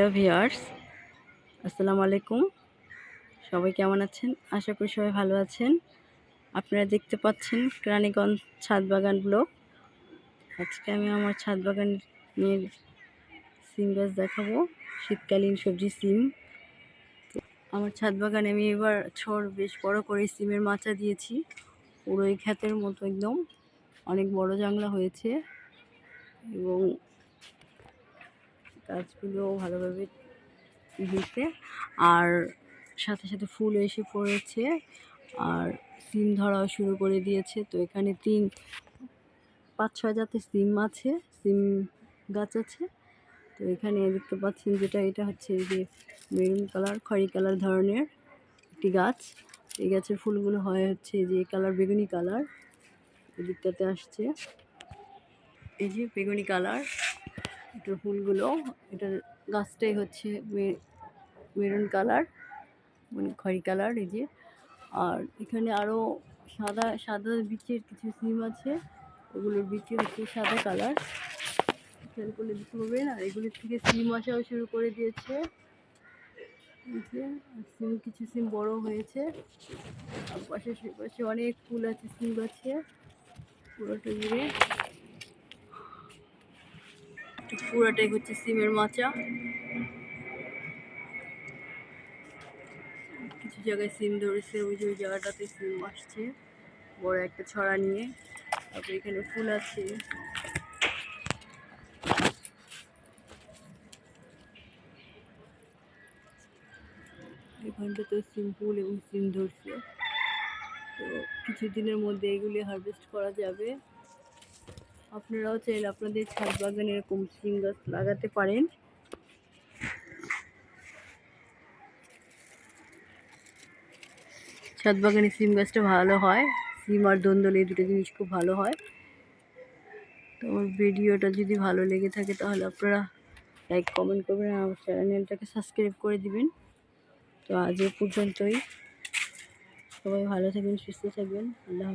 Hello viewers, আসসালামু আলাইকুম। সবাই কেমন আছেন? আশা করি সবাই ভালো আছেন। আপনারা দেখতে পাচ্ছেন রানীগঞ্জ ছাদ বাগান ব্লক। আজকে আমি আমার ছাদ বাগান নিয়ে সিম গাছ দেখাবো, শীতকালীন সবজি সিম। আমার ছাদ বাগানে আমি এবার ছড় বেশ বড় করে সিমের মাচা দিয়েছি। পুরো এই ক্ষেতের মতো একদম। অনেক বড় জাংলা হয়েছে এবং গাছগুলো ভালোভাবে হয়েছে আর সাথে সাথে ফুল এসে পড়েছে। আর সিম ধরাও শুরু করে দিয়েছে। তো এখানে তিন পাঁচ ছয় জাতের সিম আছে, সিম গাছ আছে। তো এখানে দেখতে পাচ্ছেন যেটা, এটা হচ্ছে এই যে মেরুন কালার, খয়রি কালার ধরনের একটি গাছ। এই গাছের ফুলগুলো হয় হচ্ছে যে কালার, বেগুনি কালার। এদিকটাতে আসছে। এই যে বেগুনি কালার। এটার ফুলগুলো, এটার গাছটাই হচ্ছে মেরুন কালার মানে খয়রি কালার এই যে। আর এখানে আরও সাদা সাদা বিচের কিছু সিম আছে, ওগুলোর বিচি হচ্ছে সাদা কালার। খেয়াল করলে দেখতে আর এগুলোর থেকে সিম আসাও শুরু করে দিয়েছে। সিম, কিছু সিম বড় হয়েছে। আর পাশে পাশে অনেক ফুল আছে, সিম আছে পুরোটা জুড়ে পুরাটাই হচ্ছে সিমের মাচা। কিছু জায়গায় সিম ধরেছে, ওই যে ওই জায়গাটাতে সিম আসছে। বড় একটা ছড়া নিয়ে। তারপরে এখানে ফুল আছে। এখানটাতে সিম ফুল এবং সিম ধরছে। তো কিছুদিনের মধ্যে এগুলি হারভেস্ট করা যাবে। আপনারাও চাইলে আপনাদের ছাদ বাগানে এরকম সিম গাছ লাগাতে পারেন। ছাদ বাগানে সিম গাছটা ভালো হয় সিম আর দন্দল এই দুটো জিনিস খুব ভালো হয়। তো আমার ভিডিওটা যদি ভালো লেগে থাকে তাহলে আপনারা লাইক, কমেন্ট করবেন আর আমার চ্যানেলটাকে সাবস্ক্রাইব করে দিবেন। তো আজ এ পর্যন্তই। সবাই ভালো থাকবেন, সুস্থ থাকবেন। আল্লাহ